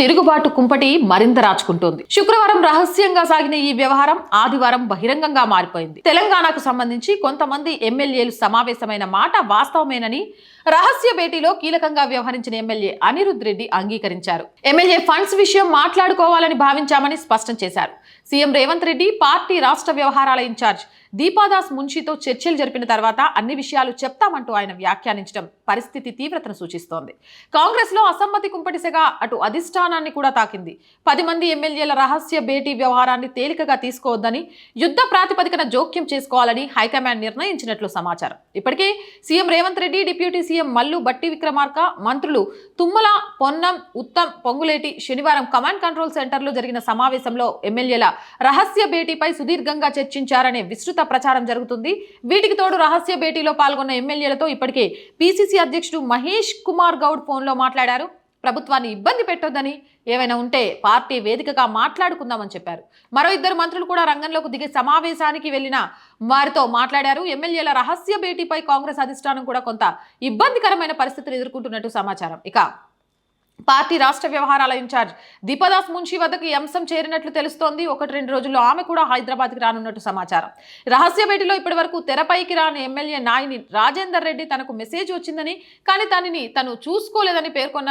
తిరుగుబాటు కుంపటి మరింత రాచుకుంటోంది. శుక్రవారం రహస్యంగా సాగిన ఈ వ్యవహారం ఆదివారం బహిరంగంగా మారిపోయింది. తెలంగాణకు సంబంధించి కొంతమంది ఎమ్మెల్యేలు సమావేశమైన మాట వాస్తవమేనని రహస్య భేటీలో కీలకంగా వ్యవహరించిన ఎమ్మెల్యే అనిరుద్ రెడ్డి అంగీకరించారు. ఎమ్మెల్యే ఫండ్స్ విషయం మాట్లాడుకోవాలని భావించామని స్పష్టం చేశారు. సీఎం రేవంత్ రెడ్డి పార్టీ రాష్ట్ర వ్యవహారాల ఇన్ఛార్జ్ దీపాదాస్ మున్షితో చర్చలు జరిపిన తర్వాత అన్ని విషయాలు చెప్తామంటూ ఆయన వ్యాఖ్యానించడం పరిస్థితి తీవ్రతను సూచిస్తోంది. కాంగ్రెస్లో అసమ్మతి కుంపటిసగా అటు అధిష్టానాన్ని కూడా తాకింది. పది మంది ఎమ్మెల్యేల రహస్య భేటీ వ్యవహారాన్ని తేలికగా తీసుకోవద్దని యుద్ధ ప్రాతిపదికన జోక్యం చేసుకోవాలని హైకమాండ్ నిర్ణయించినట్లు సమాచారం. ఇప్పటికే CM Revanth Reddy deputy CM Mallu Bhatti Vikramarka మంత్రులు తుమ్మల పొన్నం ఉత్తమ్ పొంగులేటి శనివారం కమాండ్ కంట్రోల్ సెంటర్లో జరిగిన సమావేశంలో ఎమ్మెల్యేల రహస్య భేటీపై సుదీర్ఘంగా చర్చించారనే విస్తృత ప్రచారం జరుగుతుంది. వీటికి తోడు రహస్య భేటీలో పాల్గొన్న ఎమ్మెల్యేలతో ఇప్పటికే పీసీసీ అధ్యక్షుడు మహేష్ కుమార్ గౌడ్ ఫోన్లో మాట్లాడారు. ప్రభుత్వాన్ని ఇబ్బంది పెట్టొద్దని ఏమైనా ఉంటే పార్టీ వేదికగా మాట్లాడుకుందామని చెప్పారు. మరో ఇద్దరు మంత్రులు కూడా రంగంలోకి దిగి సమావేశానికి వెళ్ళిన వారితో మాట్లాడారు. ఎమ్మెల్యేల రహస్య భేటీపై కాంగ్రెస్ అధిష్టానం కూడా కొంత ఇబ్బందికరమైన పరిస్థితులు ఎదుర్కొంటున్నట్టు సమాచారం. ఇక పార్టీ రాష్ట్ర వ్యవహారాల ఇన్ఛార్జ్ దీపదాస్ మున్షి వద్దకు ఈ అంశం చేరినట్లు తెలుస్తోంది. ఒకటి రెండు రోజుల్లో ఆమె కూడా హైదరాబాద్కి రానున్నట్టు సమాచారం. రహస్య భేటీలో ఇప్పటి వరకు తెరపైకి రాని ఎమ్మెల్యే నాయని రాజేందర్ రెడ్డి తనకు మెసేజ్ వచ్చిందని కానీ దానిని తను చూసుకోలేదని పేర్కొన్నారు.